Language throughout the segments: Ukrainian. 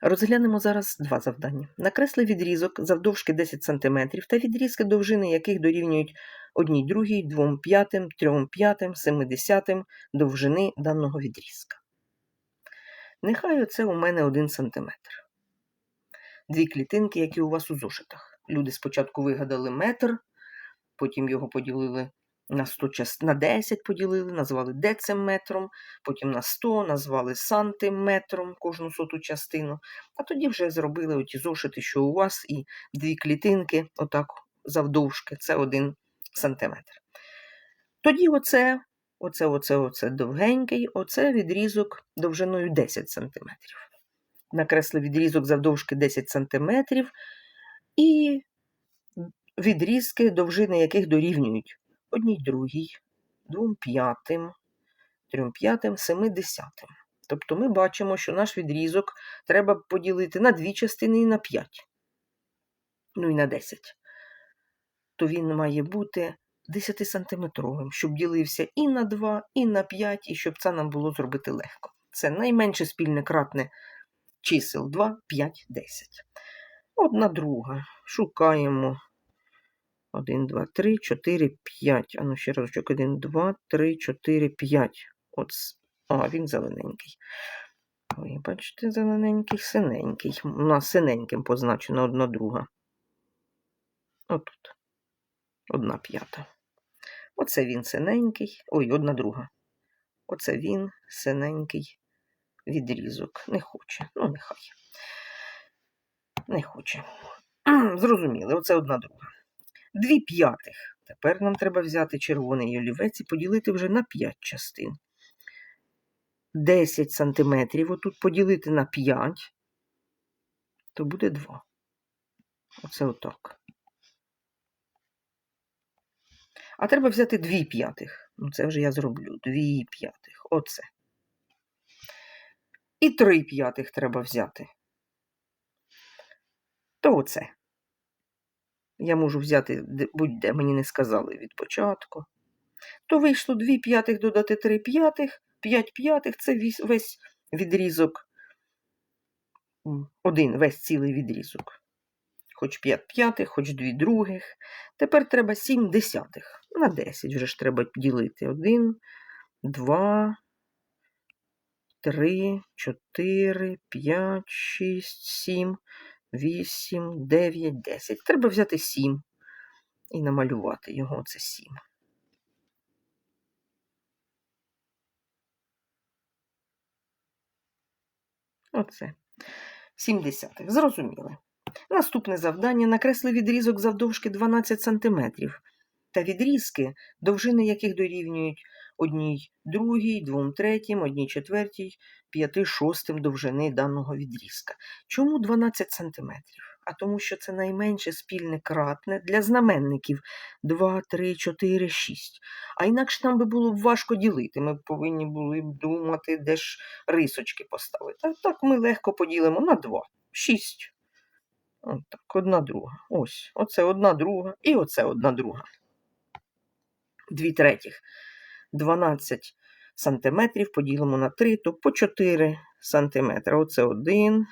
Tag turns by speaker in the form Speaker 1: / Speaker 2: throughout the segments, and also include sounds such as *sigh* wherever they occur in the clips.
Speaker 1: Розглянемо зараз два завдання. Накресли відрізок завдовжки 10 см та відрізки довжини яких дорівнюють 1 другій, 2 п'ятим, 3 п'ятим, 70 довжини даного відрізка. Нехай оце у мене 1 см. Дві клітинки, які у вас у зошитах. Люди спочатку вигадали метр, потім його поділили на 100 част... на 10 поділили, назвали дециметром, потім на 100 назвали сантиметром кожну соту частину. А тоді вже зробили оті зошити, що у вас, і дві клітинки, отак завдовжки, це 1 сантиметр. Тоді оце, оце, оце, оце довгенький, оце відрізок довжиною 10 сантиметрів. Накресли відрізок завдовжки 10 сантиметрів і відрізки, довжини яких дорівнюють одній другій, двом п'ятим, трьом п'ятим, семи десятим. Тобто ми бачимо, що наш відрізок треба поділити на дві частини і на 5, ну і на 10. То він має бути 10-сантиметровим, щоб ділився і на 2, і на 5, і щоб це нам було зробити легко. Це найменше спільне кратне чисел 2, 5, 10. Одна друга. Шукаємо 1, 2, 3, 4, 5. А ну ще разочок. 1, 2, 3, 4, 5. От, а, він зелененький. Ой, бачите, зелененький, синенький. У нас синеньким позначена одна друга. Отут. Одна п'ята. Оце він синенький. Ой, одна друга. Оце він синенький відрізок. Не хоче. Ну, нехай. Не хоче. *clears throat* Зрозуміли, оце одна друга. Дві п'ятих. Тепер нам треба взяти червоний олівець і поділити вже на 5 частин. 10 сантиметрів отут поділити на 5, то буде 2. Оце отак. А треба взяти 2 п'ятих. Ну, це вже я зроблю. 2 п'ятих. Оце. І 3 п'ятих треба взяти. То оце. Я можу взяти будь-де, мені не сказали від початку. То вийшло 2 п'ятих додати 3 п'ятих, 5 п'ятих це весь, відрізок. Один весь цілий відрізок. Хоч 5 п'ятих, хоч 2 других. Тепер треба 7 десятих. На 10 вже ж треба ділити. 1, 2, 3, 4, 5, 6, 7, 8, 9, 10. Треба взяти 7 і намалювати його. Це 7. Оце. 7 десятих. Зрозуміли. Наступне завдання накресли відрізок завдовжки 12 см та відрізки, довжини яких дорівнюють одній другій, двом третім, одній четвертій, п'яти шостим довжини даного відрізка. Чому 12 см? А тому, що це найменше спільне кратне для знаменників 2, 3, 4, 6. А інакше нам би було б важко ділити. Ми повинні були б думати, де ж рисочки поставити. А так ми легко поділимо на 2. 6. От так, одна друга. Ось. Оце одна друга і оце одна друга. Дві третіх. 12 сантиметрів поділимо на 3, то по 4 сантиметри. Оце один.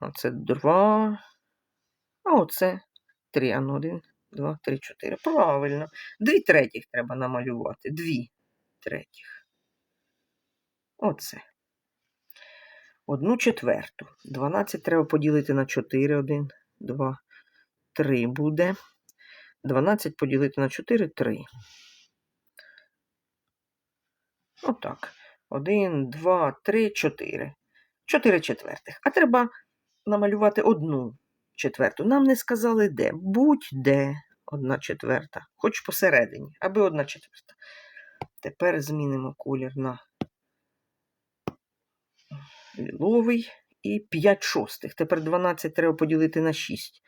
Speaker 1: Оце 2. А оце 3. А ну, 1, 2, 3, 4. Правильно. Дві третіх треба намалювати. Дві третіх. Оце. Одну четверту. 12 треба поділити на 4. 1, 2, 3 буде. 12 поділити на 4 3. Отак. 1, 2, 3, 4. 4 четвертих. А треба намалювати одну четверту. Нам не сказали де. Будь-де одна четверта. Хоч посередині, аби одна четверта. Тепер змінимо колір на ліловий і 5 шостих. Тепер 12 треба поділити на 6.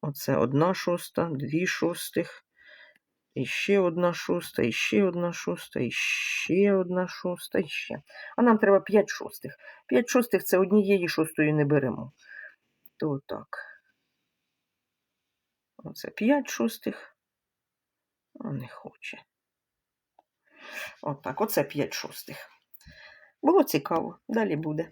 Speaker 1: Оце 1 шоста, 2 шостих, і ще одна шоста, і ще одна шоста, і ще одна шоста, і ще. А нам треба 5 шостих. 5 шостих це однієї шостої не беремо. То так. Оце 5 шостих. А не хоче. Отак, оце 5 шостих. Було цікаво, далі буде.